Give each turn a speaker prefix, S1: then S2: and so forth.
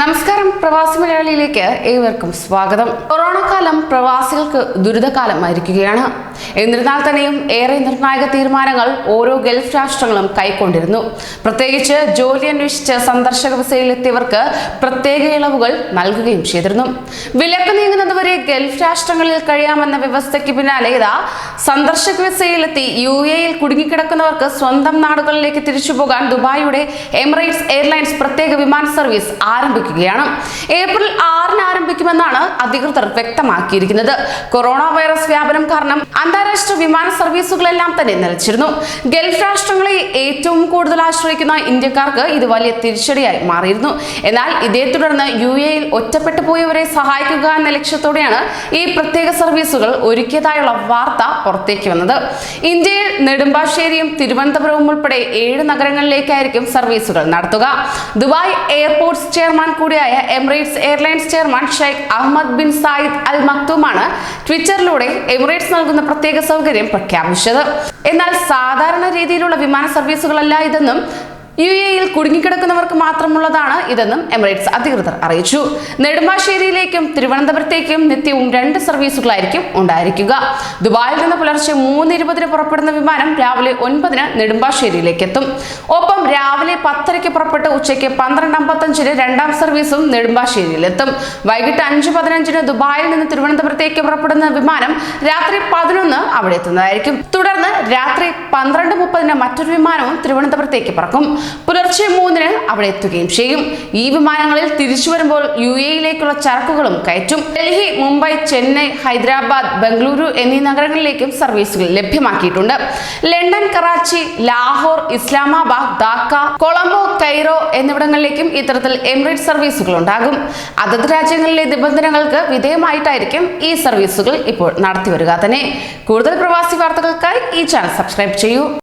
S1: നമസ്കാരം പ്രവാസി മലയാളിയിലേക്ക് ഏവർക്കും സ്വാഗതം. കൊറോണ കാലം പ്രവാസികൾക്ക് ദുരിതകാലമായിരിക്കുകയാണ്. എന്നിരുന്നാൽ തന്നെയും ഏറെ നിർണായക തീരുമാനങ്ങൾ ഓരോ ഗൾഫ് രാഷ്ട്രങ്ങളും കൈക്കൊണ്ടിരുന്നു. പ്രത്യേകിച്ച് ജോലി അന്വേഷിച്ച് സന്ദർശക വിസയിലെത്തിയവർക്ക് പ്രത്യേക ഇളവുകൾ നൽകുകയും ചെയ്തിരുന്നു. വിലക്ക് നീങ്ങുന്നതുവരെ ഗൾഫ് രാഷ്ട്രങ്ങളിൽ കഴിയാമെന്ന വ്യവസ്ഥയ്ക്ക് പിന്നാലെ ഇതാ സന്ദർശക വിസയിലെത്തി യു എയിൽ കുടുങ്ങിക്കിടക്കുന്നവർക്ക് സ്വന്തം നാടുകളിലേക്ക് തിരിച്ചുപോകാൻ ദുബായിയുടെ എമിറേറ്റ്സ് എയർലൈൻസ് പ്രത്യേക വിമാന സർവീസ് ആരംഭിക്കുകയാണ് ഏപ്രിൽ ആറിന് ആരംഭിക്കുമെന്നാണ് അധികൃതർ വ്യക്തമാക്കിയിരിക്കുന്നത്. കൊറോണ വൈറസ് വ്യാപനം കാരണം അന്താരാഷ്ട്ര വിമാന സർവീസുകളെല്ലാം തന്നെ നിലച്ചിരുന്നു. ഗൾഫ് രാഷ്ട്രങ്ങളെ ഏറ്റവും കൂടുതൽ ആശ്രയിക്കുന്ന ഇന്ത്യക്കാർക്ക് ഇത് വലിയ തിരിച്ചടിയായി മാറിയിരുന്നു. എന്നാൽ ഇതേ തുടർന്ന് യു എയിൽ ഒറ്റപ്പെട്ടു പോയവരെ സഹായിക്കുക എന്ന ലക്ഷ്യത്തോടെയാണ് ഈ പ്രത്യേക സർവീസുകൾ ഒരുക്കിയതായുള്ള വാർത്ത പുറത്തേക്ക് വന്നത്. ഇന്ത്യയിൽ നെടുമ്പാശ്ശേരിയും തിരുവനന്തപുരവും ഉൾപ്പെടെ ഏഴ് നഗരങ്ങളിലേക്കായിരിക്കും സർവീസുകൾ നടത്തുക. ദുബായ് എയർപോർട്ട്സ് ചെയർമാൻ കൂടിയായ Emirates airlines chairman Sheikh Ahmed bin Saeed Al മക്തൂമാണ് ട്വിറ്ററിലൂടെ എമിറേറ്റ്സ് നൽകുന്ന പ്രത്യേക സൗകര്യം പ്രഖ്യാപിച്ചത്. എന്നാൽ സാധാരണ രീതിയിലുള്ള വിമാന സർവീസുകളല്ല ഇതെന്നും യു എയിൽ കുടുങ്ങിക്കിടക്കുന്നവർക്ക് മാത്രമുള്ളതാണ് ഇതെന്നും എമിറേറ്റ്സ് അധികൃതർ അറിയിച്ചു. നെടുമ്പാശ്ശേരിയിലേക്കും തിരുവനന്തപുരത്തേക്കും നിത്യവും രണ്ട് സർവീസുകളായിരിക്കും ഉണ്ടായിരിക്കുക. ദുബായിൽ നിന്ന് പുലർച്ചെ മൂന്ന് ഇരുപതിന് പുറപ്പെടുന്ന വിമാനം രാവിലെ ഒൻപതിന് നെടുമ്പാശ്ശേരിയിലേക്ക് എത്തും ഒപ്പം രാവിലെ പത്തരയ്ക്ക് പുറപ്പെട്ട് ഉച്ചയ്ക്ക് പന്ത്രണ്ട് അമ്പത്തഞ്ചിന് രണ്ടാം സർവീസും നെടുമ്പാശ്ശേരിയിലെത്തും. വൈകിട്ട് അഞ്ച് പതിനഞ്ചിന് ദുബായിൽ നിന്ന് തിരുവനന്തപുരത്തേക്ക് പുറപ്പെടുന്ന വിമാനം രാത്രി പതിനൊന്ന് അവിടെ എത്തുന്നതായിരിക്കും. തുടർന്ന് രാത്രി പന്ത്രണ്ട് മുപ്പതിന് മറ്റൊരു വിമാനവും തിരുവനന്തപുരത്തേക്ക് പറക്കും. പുലർച്ചെ മൂന്നിന് അവിടെ എത്തുകയും ചെയ്യും. ഈ വിമാനങ്ങളിൽ തിരിച്ചു വരുമ്പോൾ യു എയിലേക്കുള്ള ചരക്കുകളും കയറ്റും. ഡൽഹി മുംബൈ ചെന്നൈ ഹൈദരാബാദ് ബംഗളൂരു എന്നീ നഗരങ്ങളിലേക്കും സർവീസുകൾ ലഭ്യമാക്കിയിട്ടുണ്ട്. ലണ്ടൻ കറാച്ചി ലാഹോർ ഇസ്ലാമാബാദ് ധാക്ക കൊളംബോ കൈറോ എന്നിവിടങ്ങളിലേക്കും ഇത്തരത്തിൽ എമിറേറ്റ് സർവീസുകൾ ഉണ്ടാകും. അതത് രാജ്യങ്ങളിലെ നിബന്ധനകൾക്ക് വിധേയമായിട്ടായിരിക്കും ഈ സർവീസുകൾ ഇപ്പോൾ നടത്തിവരിക തന്നെ. കൂടുതൽ പ്രവാസി വാർത്തകൾക്കായി ഈ ചാനൽ സബ്സ്ക്രൈബ് ചെയ്യൂ.